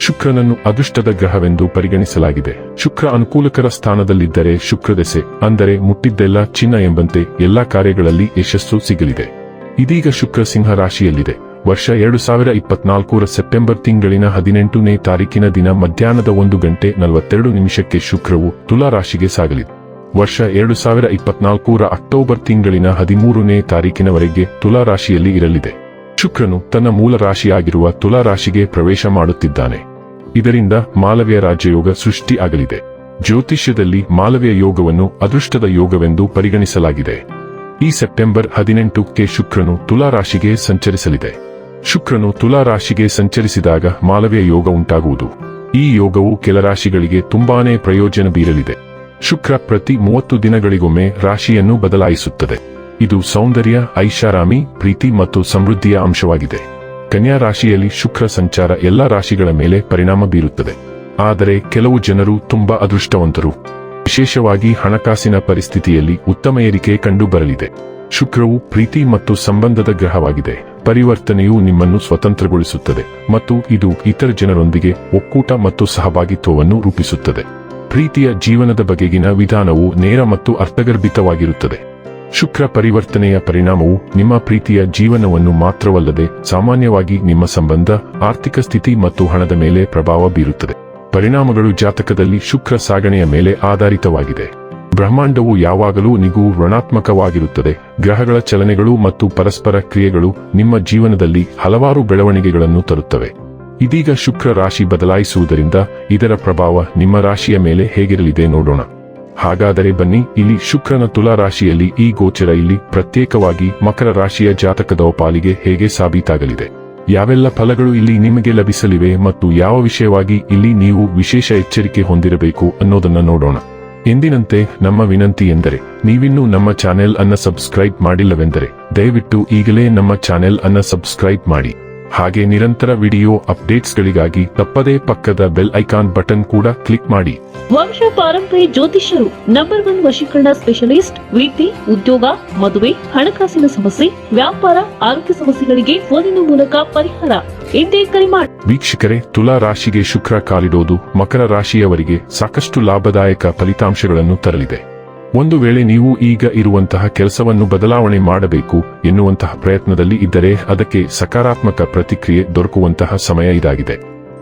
ಶುಕ್ರನನ್ನು ಅದೃಷ್ಟದ ಗ್ರಹವೆಂದು ಪರಿಗಣಿಸಲಾಗಿದೆ. ಶುಕ್ರ ಅನುಕೂಲಕರ ಸ್ಥಾನದಲ್ಲಿದ್ದರೆ ಶುಕ್ರದೆಸೆ ಅಂದರೆ ಮುಟ್ಟಿದ್ದೆಲ್ಲ ಚಿನ್ನ ಎಂಬಂತೆ ಎಲ್ಲಾ ಕಾರ್ಯಗಳಲ್ಲಿ ಯಶಸ್ಸು ಸಿಗಲಿದೆ. ಇದೀಗ ಶುಕ್ರ ಸಿಂಹ ರಾಶಿಯಲ್ಲಿದೆ. ವರ್ಷ ಎರಡು ಸಾವಿರ ಇಪ್ಪತ್ನಾಲ್ಕರ ಸೆಪ್ಟೆಂಬರ್ ತಿಂಗಳಿನ ಹದಿನೆಂಟನೇ ತಾರೀಕಿನ ದಿನ ಮಧ್ಯಾಹ್ನದ ಒಂದು ಗಂಟೆ ನಲವತ್ತೆರಡು ನಿಮಿಷಕ್ಕೆ ಶುಕ್ರವು ತುಲಾ ರಾಶಿಗೆ ಸಾಗಲಿದೆ. ವರ್ಷ ಎರಡು ಸಾವಿರ ಇಪ್ಪತ್ನಾಲ್ಕರ ಅಕ್ಟೋಬರ್ ತಿಂಗಳಿನ ಹದಿಮೂರನೇ ತಾರೀಕಿನವರೆಗೆ ತುಲಾ ರಾಶಿಯಲ್ಲಿ ಇರಲಿದೆ. ಶುಕ್ರನು ತನ್ನ ಮೂಲ ರಾಶಿಯಾಗಿರುವ ತುಲಾ ರಾಶಿಗೆ ಪ್ರವೇಶ ಮಾಡುತ್ತಿದ್ದಾನೆ. ಇದರಿಂದ ಮಾಲವ್ಯ ರಾಜ್ಯಯೋಗ ಸೃಷ್ಟಿ ಆಗಲಿದೆ. ಜ್ಯೋತಿಷ್ಯದಲ್ಲಿ ಮಾಲವ್ಯ ಯೋಗವನ್ನು ಅದೃಷ್ಟದ ಯೋಗವೆಂದು ಪರಿಗಣಿಸಲಾಗಿದೆ. ಈ ಸೆಪ್ಟೆಂಬರ್ ಹದಿನೆಂಟಕ್ಕೆ ಶುಕ್ರನು ತುಲಾ ರಾಶಿಗೆ ಸಂಚರಿಸಲಿದೆ. ಶುಕ್ರನು ತುಲಾ ರಾಶಿಗೆ ಸಂಚರಿಸಿದಾಗ ಮಾಲವ್ಯ ಯೋಗ ಉಂಟಾಗುವುದು. ಈ ಯೋಗವು ಕೆಲ ರಾಶಿಗಳಿಗೆ ತುಂಬಾನೇ ಪ್ರಯೋಜನ ಬೀರಲಿದೆ. ಶುಕ್ರ ಪ್ರತಿ ಮೂವತ್ತು ದಿನಗಳಿಗೊಮ್ಮೆ ರಾಶಿಯನ್ನು ಬದಲಾಯಿಸುತ್ತದೆ. ಇದು ಸೌಂದರ್ಯ, ಐಷಾರಾಮಿ, ಪ್ರೀತಿ ಮತ್ತು ಸಮೃದ್ಧಿಯ ಅಂಶವಾಗಿದೆ. ಕನ್ಯಾ ರಾಶಿಯಲ್ಲಿ ಶುಕ್ರ ಸಂಚಾರ ಎಲ್ಲ ರಾಶಿಗಳ ಮೇಲೆ ಪರಿಣಾಮ ಬೀರುತ್ತದೆ. ಆದರೆ ಕೆಲವು ಜನರು ತುಂಬಾ ಅದೃಷ್ಟವಂತರು. ವಿಶೇಷವಾಗಿ ಹಣಕಾಸಿನ ಪರಿಸ್ಥಿತಿಯಲ್ಲಿ ಉತ್ತಮ ಏರಿಕೆ ಕಂಡುಬರಲಿದೆ. ಶುಕ್ರವು ಪ್ರೀತಿ ಮತ್ತು ಸಂಬಂಧದ ಗ್ರಹವಾಗಿದೆ. ಪರಿವರ್ತನೆಯು ನಿಮ್ಮನ್ನು ಸ್ವತಂತ್ರಗೊಳಿಸುತ್ತದೆ ಮತ್ತು ಇದು ಇತರ ಜನರೊಂದಿಗೆ ಒಕ್ಕೂಟ ಮತ್ತು ಸಹಭಾಗಿತ್ವವನ್ನು ರೂಪಿಸುತ್ತದೆ. ಪ್ರೀತಿಯ ಜೀವನದ ಬಗೆಗಿನ ವಿಧಾನವು ನೇರ ಮತ್ತು ಅರ್ಥಗರ್ಭಿತವಾಗಿರುತ್ತದೆ. ಶುಕ್ರ ಪರಿವರ್ತನೆಯ ಪರಿಣಾಮವು ನಿಮ್ಮ ಪ್ರೀತಿಯ ಜೀವನವನ್ನು ಮಾತ್ರವಲ್ಲದೆ ಸಾಮಾನ್ಯವಾಗಿ ನಿಮ್ಮ ಸಂಬಂಧ, ಆರ್ಥಿಕ ಸ್ಥಿತಿ ಮತ್ತು ಹಣದ ಮೇಲೆ ಪ್ರಭಾವ ಬೀರುತ್ತದೆ. ಪರಿಣಾಮಗಳು ಜಾತಕದಲ್ಲಿ ಶುಕ್ರ ಸಾಗಣೆಯ ಮೇಲೆ ಆಧಾರಿತವಾಗಿದೆ. ಬ್ರಹ್ಮಾಂಡವು ಯಾವಾಗಲೂ ನಿಗೂ ಋಣಾತ್ಮಕವಾಗಿರುತ್ತದೆ. ಗ್ರಹಗಳ ಚಲನೆಗಳು ಮತ್ತು ಪರಸ್ಪರ ಕ್ರಿಯೆಗಳು ನಿಮ್ಮ ಜೀವನದಲ್ಲಿ ಹಲವಾರು ಬೆಳವಣಿಗೆಗಳನ್ನು ತರುತ್ತವೆ. ಇದೀಗ ಶುಕ್ರ ರಾಶಿ ಬದಲಾಯಿಸುವುದರಿಂದ ಇದರ ಪ್ರಭಾವ ನಿಮ್ಮ ರಾಶಿಯ ಮೇಲೆ ಹೇಗಿರಲಿದೆ ನೋಡೋಣ. ಹಾಗಾದರೆ ಬನ್ನಿ, ಇಲ್ಲಿ ಶುಕ್ರನ ತುಲಾ ರಾಶಿಯಲ್ಲಿ ಈ ಗೋಚರ ಇಲ್ಲಿ ಪ್ರತ್ಯೇಕವಾಗಿ ಮಕರ ರಾಶಿಯ ಜಾತಕದ ಪಾಲಿಗೆ ಹೇಗೆ ಸಾಬೀತಾಗಲಿದೆ? ಯಾವೆಲ್ಲ ಫಲಗಳು ಇಲ್ಲಿ ನಿಮಗೆ ಲಭಿಸಲಿವೆ ಮತ್ತು ಯಾವ ವಿಷಯವಾಗಿ ಇಲ್ಲಿ ನೀವು ವಿಶೇಷ ಎಚ್ಚರಿಕೆ ಹೊಂದಿರಬೇಕು ಅನ್ನೋದನ್ನ ನೋಡೋಣ. ಎಂದಿನಂತೆ, ನಮ್ಮ ವಿನಂತಿ ಎಂದರೆ, ನೀವಿನ್ನೂ ನಮ್ಮ ಚಾನೆಲ್ ಅನ್ನ ಸಬ್ಸ್ಕ್ರೈಬ್ ಮಾಡಿಲ್ಲವೆಂದರೆ, ದಯವಿಟ್ಟು ಈಗಲೇ ನಮ್ಮ ಚಾನೆಲ್ ಅನ್ನ ಸಬ್ಸ್ಕ್ರೈಬ್ ಮಾಡಿ. ಹಾಗೆ ನಿರಂತರ ವಿಡಿಯೋ ಅಪ್ಡೇಟ್ಸ್ಗಳಿಗಾಗಿ ತಪ್ಪದೇ ಪಕ್ಕದ ಬೆಲ್ ಐಕಾನ್ ಬಟನ್ ಕೂಡ ಕ್ಲಿಕ್ ಮಾಡಿ. ವಂಶ ಪಾರಂಪರ್ಯ ಜ್ಯೋತಿಷ್ಯರು ನಂಬರ್ ಒನ್ ವಶೀಕರಣ ಸ್ಪೆಷಲಿಸ್ಟ್ ವಿದ್ಯೆ ಉದ್ಯೋಗ ಮದುವೆ ಹಣಕಾಸಿನ ಸಮಸ್ಯೆ ವ್ಯಾಪಾರ ಆರೋಗ್ಯ ಸಮಸ್ಯೆಗಳಿಗೆ ಫೋನಿನ ಮೂಲಕ ಪರಿಹಾರ. ಎಂದೇ ಕರೆ ಮಾಡಿ ವೀಕ್ಷಕರೇ ತುಲಾ ರಾಶಿಗೆ ಶುಕ್ರ ಕಾಲಿಡೋದು ಮಕರ ರಾಶಿಯವರಿಗೆ ಸಾಕಷ್ಟು ಲಾಭದಾಯಕ ಫಲಿತಾಂಶಗಳನ್ನು ತರಲಿದೆ. ಒಂದು ವೇಳೆ ನೀವು ಈಗ ಇರುವಂತಹ ಕೆಲಸವನ್ನು ಬದಲಾವಣೆ ಮಾಡಬೇಕು ಎನ್ನುವಂತಹ ಪ್ರಯತ್ನದಲ್ಲಿ ಇದ್ದರೆ ಅದಕ್ಕೆ ಸಕಾರಾತ್ಮಕ ಪ್ರತಿಕ್ರಿಯೆ ದೊರಕುವಂತಹ ಸಮಯ ಇದಾಗಿದೆ.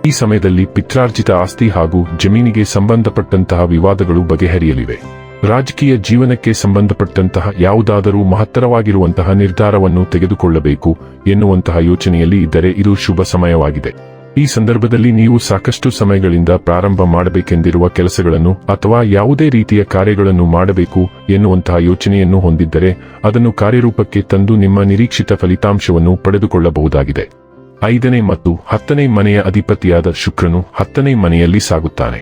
ಈ ಸಮಯದಲ್ಲಿ ಪಿತ್ರಾರ್ಜಿತ ಆಸ್ತಿ ಹಾಗೂ ಜಮೀನಿಗೆ ಸಂಬಂಧಪಟ್ಟಂತಹ ವಿವಾದಗಳು ಬಗೆಹರಿಯಲಿವೆ. ರಾಜಕೀಯ ಜೀವನಕ್ಕೆ ಸಂಬಂಧಪಟ್ಟಂತಹ ಯಾವುದಾದರೂ ಮಹತ್ತರವಾಗಿರುವಂತಹ ನಿರ್ಧಾರವನ್ನು ತೆಗೆದುಕೊಳ್ಳಬೇಕು ಎನ್ನುವಂತಹ ಯೋಚನೆಯಲ್ಲಿ ಇದ್ದರೆ ಇದು ಶುಭ ಸಮಯವಾಗಿದೆ. ಈ ಸಂದರ್ಭದಲ್ಲಿ ನೀವು ಸಾಕಷ್ಟು ಸಮಯಗಳಿಂದ ಪ್ರಾರಂಭ ಮಾಡಬೇಕೆಂದಿರುವ ಕೆಲಸಗಳನ್ನು ಅಥವಾ ಯಾವುದೇ ರೀತಿಯ ಕಾರ್ಯಗಳನ್ನು ಮಾಡಬೇಕು ಎನ್ನುವಂತಹ ಯೋಚನೆಯನ್ನು ಹೊಂದಿದ್ದರೆ ಅದನ್ನು ಕಾರ್ಯರೂಪಕ್ಕೆ ತಂದು ನಿಮ್ಮ ನಿರೀಕ್ಷಿತ ಫಲಿತಾಂಶವನ್ನು ಪಡೆದುಕೊಳ್ಳಬಹುದಾಗಿದೆ. ಐದನೇ ಮತ್ತು ಹತ್ತನೇ ಮನೆಯ ಅಧಿಪತಿಯಾದ ಶುಕ್ರನು ಹತ್ತನೇ ಮನೆಯಲ್ಲಿ ಸಾಗುತ್ತಾನೆ.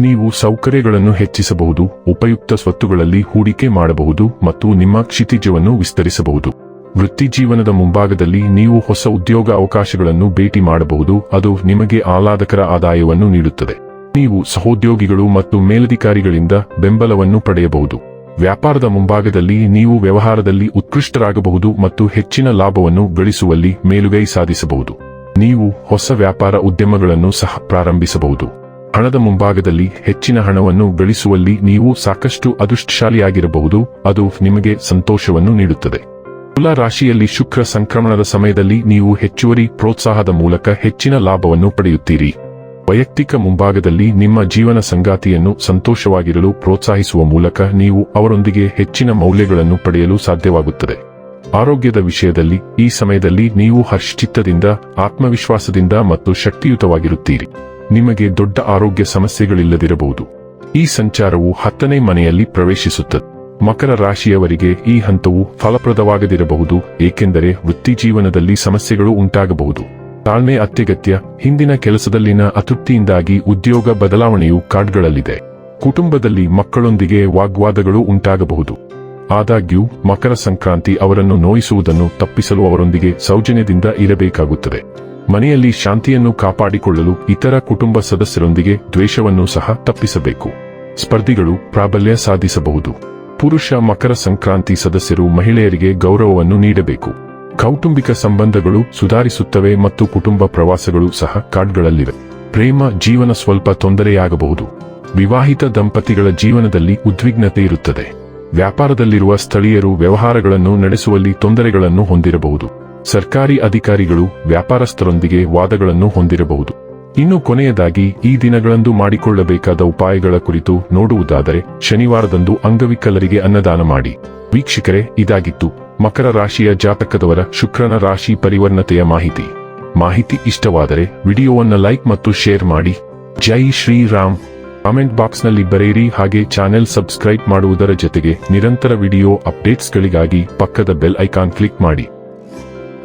ನೀವು ಸೌಕರ್ಯಗಳನ್ನು ಹೆಚ್ಚಿಸಬಹುದು, ಉಪಯುಕ್ತ ಸ್ವತ್ತುಗಳಲ್ಲಿ ಹೂಡಿಕೆ ಮಾಡಬಹುದು ಮತ್ತು ನಿಮ್ಮ ಕ್ಷಿತಿಜವನ್ನು ವಿಸ್ತರಿಸಬಹುದು. ವೃತ್ತಿ ಜೀವನದ ಮುಂಭಾಗದಲ್ಲಿ ನೀವು ಹೊಸ ಉದ್ಯೋಗ ಅವಕಾಶಗಳನ್ನು ಭೇಟಿ ಮಾಡಬಹುದು, ಅದು ನಿಮಗೆ ಆಹ್ಲಾದಕರ ಆದಾಯವನ್ನು ನೀಡುತ್ತದೆ. ನೀವು ಸಹೋದ್ಯೋಗಿಗಳು ಮತ್ತು ಮೇಲಧಿಕಾರಿಗಳಿಂದ ಬೆಂಬಲವನ್ನು ಪಡೆಯಬಹುದು. ವ್ಯಾಪಾರದ ಮುಂಭಾಗದಲ್ಲಿ ನೀವು ವ್ಯವಹಾರದಲ್ಲಿ ಉತ್ಕೃಷ್ಟರಾಗಬಹುದು ಮತ್ತು ಹೆಚ್ಚಿನ ಲಾಭವನ್ನು ಗಳಿಸುವಲ್ಲಿ ಮೇಲುಗೈ ಸಾಧಿಸಬಹುದು. ನೀವು ಹೊಸ ವ್ಯಾಪಾರ ಉದ್ಯಮಗಳನ್ನು ಸಹ ಪ್ರಾರಂಭಿಸಬಹುದು. ಹಣದ ಮುಂಭಾಗದಲ್ಲಿ ಹೆಚ್ಚಿನ ಹಣವನ್ನು ಗಳಿಸುವಲ್ಲಿ ನೀವು ಸಾಕಷ್ಟು ಅದೃಷ್ಟಶಾಲಿಯಾಗಿರಬಹುದು, ಅದು ನಿಮಗೆ ಸಂತೋಷವನ್ನು ನೀಡುತ್ತದೆ. ತುಲಾ ರಾಶಿಯಲ್ಲಿ ಶುಕ್ರ ಸಂಕ್ರಮಣದ ಸಮಯದಲ್ಲಿ ನೀವು ಹೆಚ್ಚುವರಿ ಪ್ರೋತ್ಸಾಹದ ಮೂಲಕ ಹೆಚ್ಚಿನ ಲಾಭವನ್ನು ಪಡೆಯುತ್ತೀರಿ. ವೈಯಕ್ತಿಕ ಮುಂಭಾಗದಲ್ಲಿ ನಿಮ್ಮ ಜೀವನ ಸಂಗಾತಿಯನ್ನು ಸಂತೋಷವಾಗಿರಲು ಪ್ರೋತ್ಸಾಹಿಸುವ ಮೂಲಕ ನೀವು ಅವರೊಂದಿಗೆ ಹೆಚ್ಚಿನ ಮೌಲ್ಯಗಳನ್ನು ಪಡೆಯಲು ಸಾಧ್ಯವಾಗುತ್ತದೆ. ಆರೋಗ್ಯದ ವಿಷಯದಲ್ಲಿ ಈ ಸಮಯದಲ್ಲಿ ನೀವು ಹರ್ಷಚಿತ್ತದಿಂದ, ಆತ್ಮವಿಶ್ವಾಸದಿಂದ ಮತ್ತು ಶಕ್ತಿಯುತವಾಗಿರುತ್ತೀರಿ. ನಿಮಗೆ ದೊಡ್ಡ ಆರೋಗ್ಯ ಸಮಸ್ಯೆಗಳಿಲ್ಲದಿರಬಹುದು. ಈ ಸಂಚಾರವು ಹತ್ತನೇ ಮನೆಯಲ್ಲಿ ಪ್ರವೇಶಿಸುತ್ತದೆ. ಮಕರ ರಾಶಿಯವರಿಗೆ ಈ ಹಂತವು ಫಲಪ್ರದವಾಗದಿರಬಹುದು, ಏಕೆಂದರೆ ವೃತ್ತಿಜೀವನದಲ್ಲಿ ಸಮಸ್ಯೆಗಳು ಉಂಟಾಗಬಹುದು. ತಾಳ್ಮೆ ಅತ್ಯಗತ್ಯ, ಹಿಂದಿನ ಕೆಲಸದಲ್ಲಿನ ಅತೃಪ್ತಿಯಿಂದಾಗಿ ಉದ್ಯೋಗ ಬದಲಾವಣೆಯು ಕಾರ್ಡ್ಗಳಲ್ಲಿದೆ ಕುಟುಂಬದಲ್ಲಿ ಮಕ್ಕಳೊಂದಿಗೆ ವಾಗ್ವಾದಗಳು ಉಂಟಾಗಬಹುದು. ಆದಾಗ್ಯೂ, ಮಕರ ಸಂಕ್ರಾಂತಿ ಅವರನ್ನು ನೋಯಿಸುವುದನ್ನು ತಪ್ಪಿಸಲು ಅವರೊಂದಿಗೆ ಸೌಜನ್ಯದಿಂದ ಇರಬೇಕಾಗುತ್ತದೆ. ಮನೆಯಲ್ಲಿ ಶಾಂತಿಯನ್ನು ಕಾಪಾಡಿಕೊಳ್ಳಲು ಇತರ ಕುಟುಂಬ ಸದಸ್ಯರೊಂದಿಗೆ ದ್ವೇಷವನ್ನು ಸಹ ತಪ್ಪಿಸಬೇಕು. ಸ್ಪರ್ಧಿಗಳು ಪ್ರಾಬಲ್ಯ ಸಾಧಿಸಬಹುದು. ಪುರುಷ ಮಕರ ಸಂಕ್ರಾಂತಿ ಸದಸ್ಯರು ಮಹಿಳೆಯರಿಗೆ ಗೌರವವನ್ನು ನೀಡಬೇಕು. ಕೌಟುಂಬಿಕ ಸಂಬಂಧಗಳು ಸುಧಾರಿಸುತ್ತವೆ ಮತ್ತು ಕುಟುಂಬ ಪ್ರವಾಸಗಳು ಸಹ ಕಾರ್ಡ್ಗಳಲ್ಲಿವೆ ಪ್ರೇಮ, ಜೀವನ ಸ್ವಲ್ಪ ತೊಂದರೆಯಾಗಬಹುದು. ವಿವಾಹಿತ ದಂಪತಿಗಳ ಜೀವನದಲ್ಲಿ ಉದ್ವಿಗ್ನತೆ ಇರುತ್ತದೆ. ವ್ಯಾಪಾರದಲ್ಲಿರುವ ಸ್ಥಳೀಯರು ವ್ಯವಹಾರಗಳನ್ನು ನಡೆಸುವಲ್ಲಿ ತೊಂದರೆಗಳನ್ನು ಹೊಂದಿರಬಹುದು. ಸರ್ಕಾರಿ ಅಧಿಕಾರಿಗಳು ವ್ಯಾಪಾರಸ್ಥರೊಂದಿಗೆ ವಾದಗಳನ್ನು ಹೊಂದಿರಬಹುದು. ಇನ್ನು ಕೊನೆಯದಾಗಿ ಈ ದಿನಗಳಂದು ಮಾಡಿಕೊಳ್ಳಬೇಕಾದ ಉಪಾಯಗಳ ಕುರಿತು ನೋಡುವುದಾದರೆ ಶನಿವಾರದಂದು ಅಂಗವಿಕಲರಿಗೆ ಅನ್ನದಾನ ಮಾಡಿ. ವೀಕ್ಷಕರೇ, ಇದಾಗಿತ್ತು. ಮಕರ ರಾಶಿಯ ಜಾತಕದವರ ಶುಕ್ರನ ರಾಶಿ ಪರಿವರ್ಣತೆಯ ಮಾಹಿತಿ. ಮಾಹಿತಿ ಇಷ್ಟವಾದರೆ ವಿಡಿಯೋವನ್ನು ಲೈಕ್ ಮತ್ತು ಶೇರ್ ಮಾಡಿ. ಜೈ ಶ್ರೀರಾಮ್. ಕಾಮೆಂಟ್ ಬಾಕ್ಸ್ನಲ್ಲಿ ಬರೆಯಿರಿ ಹಾಗೆ ಚಾನೆಲ್ ಸಬ್ಸ್ಕ್ರೈಬ್ ಮಾಡುವುದರ ಜೊತೆಗೆ ನಿರಂತರ ವಿಡಿಯೋ ಅಪ್ಡೇಟ್ಸ್ಗಳಿಗಾಗಿ ಪಕ್ಕದ ಬೆಲ್ ಐಕಾನ್ ಕ್ಲಿಕ್ ಮಾಡಿ.